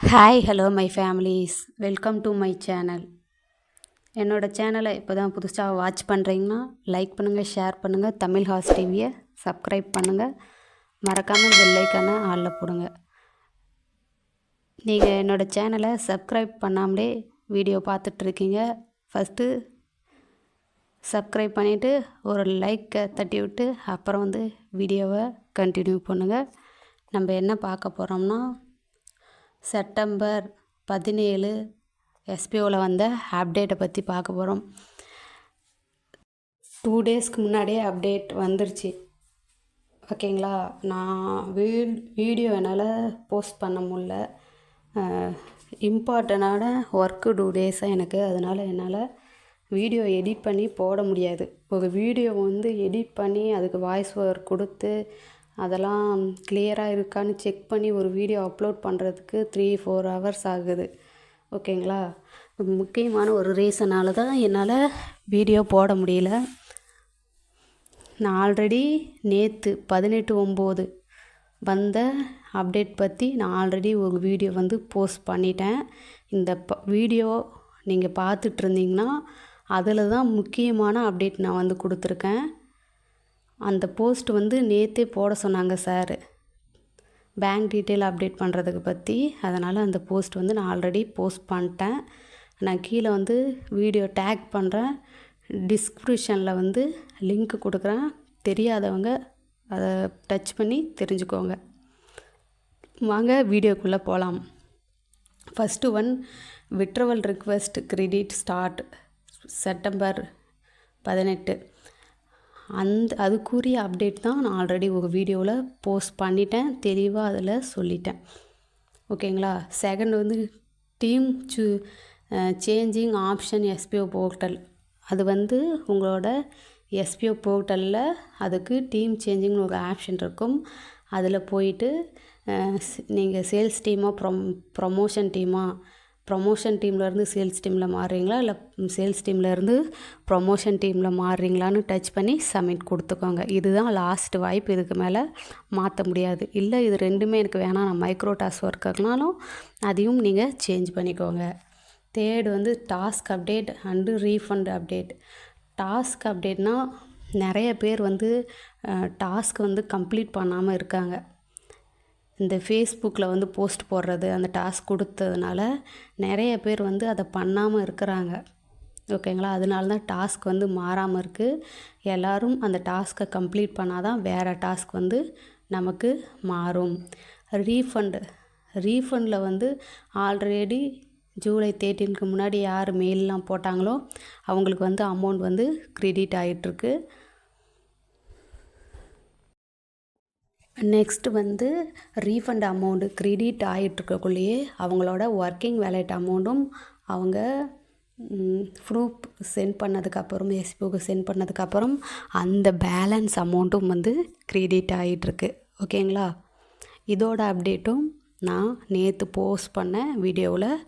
Hi hello my families welcome to my channel என்னோடய சேனலை இப்போ தான் புதுசாக வாட்ச் பண்ணுறீங்கன்னா லைக் பண்ணுங்கள் ஷேர் பண்ணுங்கள் தமிழ் ஹாஸ் டிவியை சப்ஸ்கிரைப் பண்ணுங்கள் மறக்காமல் பெல்லைக்கான ஆளில் போடுங்க. நீங்கள் என்னோடய சேனலை சப்ஸ்கிரைப் பண்ணாமலே வீடியோ பார்த்துட்ருக்கீங்க ஃபஸ்ட்டு சப்ஸ்கிரைப் பண்ணிவிட்டு ஒரு லைக்கை தட்டி விட்டு அப்புறம் வந்து வீடியோவை கண்டினியூ பண்ணுங்கள் நம்ம என்ன பார்க்க போகிறோம்னா செப்டம்பர் பதினேழு எஸ்பிஓவில் வந்த அப்டேட்டை பற்றி பார்க்க போகிறோம் டூ டேஸ்க்கு முன்னாடியே அப்டேட் வந்துருச்சு. ஓகேங்களா? நான் வீ வீடியோ என்னால் போஸ்ட் பண்ண முடில இம்பார்ட்டண்டான ஒர்க்கு டூ டேஸாக எனக்கு. அதனால் என்னால் வீடியோ எடிட் பண்ணி போட முடியாது. ஒரு வீடியோ வந்து எடிட் பண்ணி அதுக்கு வாய்ஸ் ஓவர் கொடுத்து அதெல்லாம் கிளியராக இருக்கான்னு செக் பண்ணி ஒரு வீடியோ அப்லோட் பண்ணுறதுக்கு த்ரீ ஃபோர் ஹவர்ஸ் ஆகுது. ஓகேங்களா முக்கியமான ஒரு ரீசனால் தான் என்னால் வீடியோ போட முடியல. நான் ஆல்ரெடி நேற்று பதினெட்டு ஒம்பது வந்த அப்டேட் பற்றி நான் ஆல்ரெடி ஒரு வீடியோ வந்து போஸ்ட் பண்ணிட்டேன். இந்த ப வீடியோ நீங்கள் பார்த்துட்ருந்தீங்கன்னா அதில் தான் முக்கியமான அப்டேட் நான் வந்து கொடுத்துருக்கேன். அந்த போஸ்ட் வந்து நேற்றே போட சொன்னாங்க சார். பேங்க் டீட்டெயில் அப்டேட் பண்ணுறதுக்கு பற்றி அதனால் அந்த போஸ்ட் வந்து நான் ஆல்ரெடி போஸ்ட் பண்ணிட்டேன் நான் கீழே வந்து வீடியோ டேக் பண்ணுறேன் டிஸ்கிரிப்ஷனில் வந்து லிங்க் கொடுக்குறேன். தெரியாதவங்க அதை டச் பண்ணி தெரிஞ்சுக்கோங்க. வாங்க வீடியோக்குள்ளே போகலாம் first one withdrawal request credit start September பதினெட்டு. அந்த அதுக்குரிய அப்டேட் தான் நான் ஆல்ரெடி ஒரு வீடியோவில் போஸ்ட் பண்ணிட்டேன் தெளிவாக அதில் சொல்லிட்டேன். ஓகேங்களா செகண்ட் வந்து டீம் சூ சேஞ்சிங் ஆப்ஷன் எஸ்பிஓ போர்ட்டல் அது வந்து உங்களோட எஸ்பிஓ போர்ட்டலில் அதுக்கு டீம் சேஞ்சிங்னு ஒரு ஆப்ஷன் இருக்கும். அதில் போயிட்டு நீங்கள் சேல்ஸ் டீமாக ப்ரொம் ப்ரொமோஷன் டீமாக ப்ரொமோஷன் டீம்லேருந்து சேல்ஸ் டீமில் மாறுறீங்களா? இல்லை சேல்ஸ் டீம்லேருந்து ப்ரொமோஷன் டீமில் மாறுறீங்களான்னு டச் பண்ணி சப்மிட் கொடுத்துக்கோங்க. இதுதான் லாஸ்ட் வாய்ப்பு. இதுக்கு மேலே மாற்ற முடியாது. இல்லை இது ரெண்டுமே எனக்கு வேணாம். நான் மைக்ரோ டாஸ்க் ஒர்க்குனாலும் அதையும் நீங்கள் சேஞ்ச் பண்ணிக்கோங்க. தேர்டு வந்து task update and refund update task அப்டேட்னா நிறைய பேர் வந்து டாஸ்க் வந்து கம்ப்ளீட் பண்ணாமல் இருக்காங்க. இந்த ஃபேஸ்புக்கில் வந்து போஸ்ட் போடுறது அந்த டாஸ்க் கொடுத்ததுனால நிறைய பேர் வந்து அதை பண்ணாமல் இருக்கிறாங்க. ஓகேங்களா அதனால தான் டாஸ்க் வந்து மாறாமல் இருக்குது எல்லோரும் அந்த டாஸ்க்கை கம்ப்ளீட் பண்ணால் தான் வேறு டாஸ்க் வந்து நமக்கு மாறும். ரீஃபண்டு ரீஃபண்டில் வந்து ஆல்ரெடி ஜூலை தேர்ட்டீனுக்கு முன்னாடி யார் மெயிலெலாம் போட்டாங்களோ அவங்களுக்கு வந்து அமௌண்ட் வந்து க்ரெடிட் ஆகிட்டுருக்கு நெக்ஸ்ட்டு வந்து ரீஃபண்ட் அமௌண்ட்டு க்ரெடிட் ஆகிட்டுருக்கக்குள்ளேயே அவங்களோட ஒர்க்கிங் வேலட் அமௌண்ட்டும் அவங்க ப்ரூஃப் சென்ட் பண்ணதுக்கப்புறம் எஸ்பிஓக்கு சென்ட் பண்ணதுக்கப்புறம் அந்த பேலன்ஸ் அமௌண்ட்டும் வந்து க்ரெடிட் ஆகிட்டுருக்கு ஓகேங்களா இதோட அப்டேட்டும் நான் நேற்று போஸ்ட் பண்ண வீடியோவில்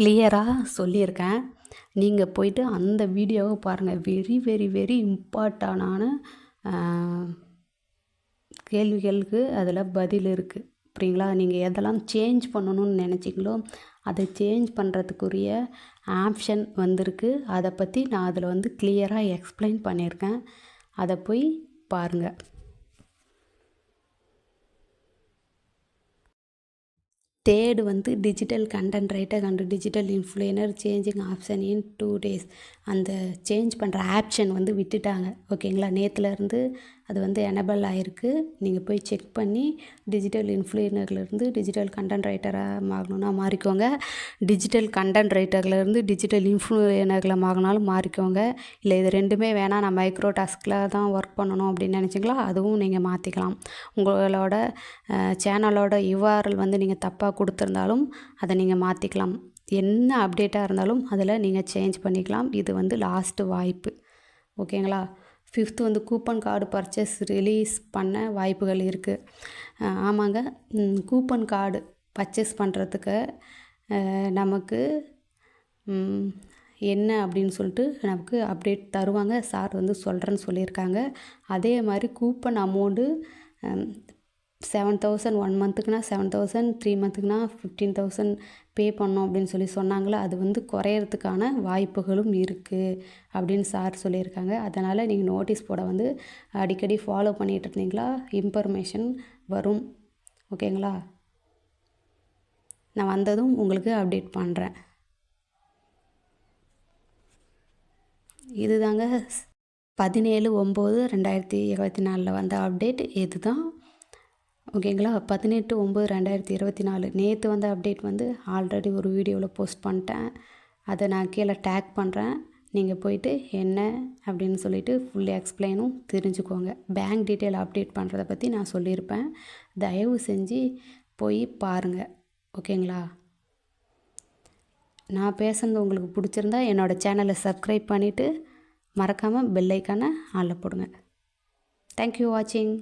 கிளியராக சொல்லியிருக்கேன். நீங்கள் போயிட்டு அந்த வீடியோவை பாருங்கள் வெரி வெரி வெரி இம்பார்ட்டனான கேள்விகளுக்கு அதில் பதில் இருக்குது புரியுங்களா? நீங்கள் எதெல்லாம் சேஞ்ச் பண்ணணும்னு நினச்சிங்களோ அதை சேஞ்ச் பண்ணுறதுக்குரிய ஆப்ஷன் வந்திருக்கு. அதை பற்றி நான் அதில் வந்து கிளியராக எக்ஸ்பிளைன் பண்ணியிருக்கேன். அதை போய் பாருங்கள் தேர்டு வந்து டிஜிட்டல் கண்டென்ட் ரைட்டர் கண்டு digital influencer changing option in two days அந்த சேஞ்ச் பண்ணுற ஆப்ஷன் வந்து விட்டுட்டாங்க. ஓகேங்களா? நேற்றுலேருந்து அது வந்து எனபிள் ஆகிருக்கு நீங்கள் போய் செக் பண்ணி டிஜிட்டல் இன்ஃப்ளூயனர்லேருந்து டிஜிட்டல் கண்டென்ட் ரைட்டராக மாறணுன்னா மாறிக்கோங்க. டிஜிட்டல் கண்டென்ட் ரைட்டர்லேருந்து டிஜிட்டல் இன்ஃப்ளூயனர்களை மாறினாலும் மாறிக்கோங்க. இல்லை இது ரெண்டுமே வேணாம். நான் மைக்ரோ டாஸ்கில் தான் ஒர்க் பண்ணணும் அப்படின்னு நினச்சிங்களா? அதுவும் நீங்கள் மாற்றிக்கலாம் உங்களோட சேனலோட யுஆர்எல் வந்து நீங்கள் தப்பாக கொடுத்துருந்தாலும் அதை நீங்கள் மாற்றிக்கலாம் என்ன அப்டேட்டாக இருந்தாலும் அதில் நீங்கள் சேஞ்ச் பண்ணிக்கலாம். இது வந்து லாஸ்ட்டு வாய்ப்பு. ஓகேங்களா? ஃபிஃப்த்து வந்து கூப்பன் கார்டு பர்ச்சேஸ் ரிலீஸ் பண்ண வாய்ப்புகள் இருக்குது ஆமாங்க. கூப்பன் கார்டு பர்ச்சேஸ் பண்ணுறதுக்கு நமக்கு என்ன அப்படின்னு சொல்லிட்டு நமக்கு அப்டேட் தருவாங்க. சார் வந்து சொல்கிறேன்னு சொல்லியிருக்காங்க. அதே மாதிரி coupon amount seven thousand one மந்த்துக்குனா seven thousand three மந்த்துக்குனா ஃபிஃப்டீன் தௌசண்ட் பே பண்ணோம் அப்படின்னு சொல்லி சொன்னாங்களே அது வந்து குறையறதுக்கான வாய்ப்புகளும் இருக்குது அப்படின்னு சார் சொல்லியிருக்காங்க. அதனால் நீங்கள் நோட்டீஸ் போட வந்து அடிக்கடி ஃபாலோ பண்ணிகிட்டு இருந்தீங்களா? இன்ஃபர்மேஷன் வரும். ஓகேங்களா நான் வந்ததும் உங்களுக்கு அப்டேட் பண்ணுறேன் இதுதாங்க பதினேழு ஒம்பது ரெண்டாயிரத்தி இருபத்தி நாலில் வந்த அப்டேட் இதுதான் ஓகேங்களா? பதினெட்டு ஒம்பது ரெண்டாயிரத்தி இருபத்தி நாலு. நேற்று வந்த அப்டேட் வந்து ஆல்ரெடி ஒரு வீடியோவில் போஸ்ட் பண்ணிட்டேன் அதை நான் கீழே டேக் பண்ணுறேன் நீங்கள் போயிட்டு என்ன அப்படின்னு சொல்லிவிட்டு ஃபுல் எக்ஸ்பிளைனும் தெரிஞ்சுக்கோங்க. பேங்க் டீட்டெயில் அப்டேட் பண்ணுறதை பற்றி நான் சொல்லியிருப்பேன் தயவு செஞ்சு போய் பாருங்கள் ஓகேங்களா? நான் பேசுனது உங்களுக்கு பிடிச்சிருந்தா என்னோடய சேனலை சப்ஸ்கிரைப் பண்ணிவிட்டு மறக்காமல் பெல்லைக்கான ஆளில் போடுங்க. தேங்க்யூ வாட்சிங்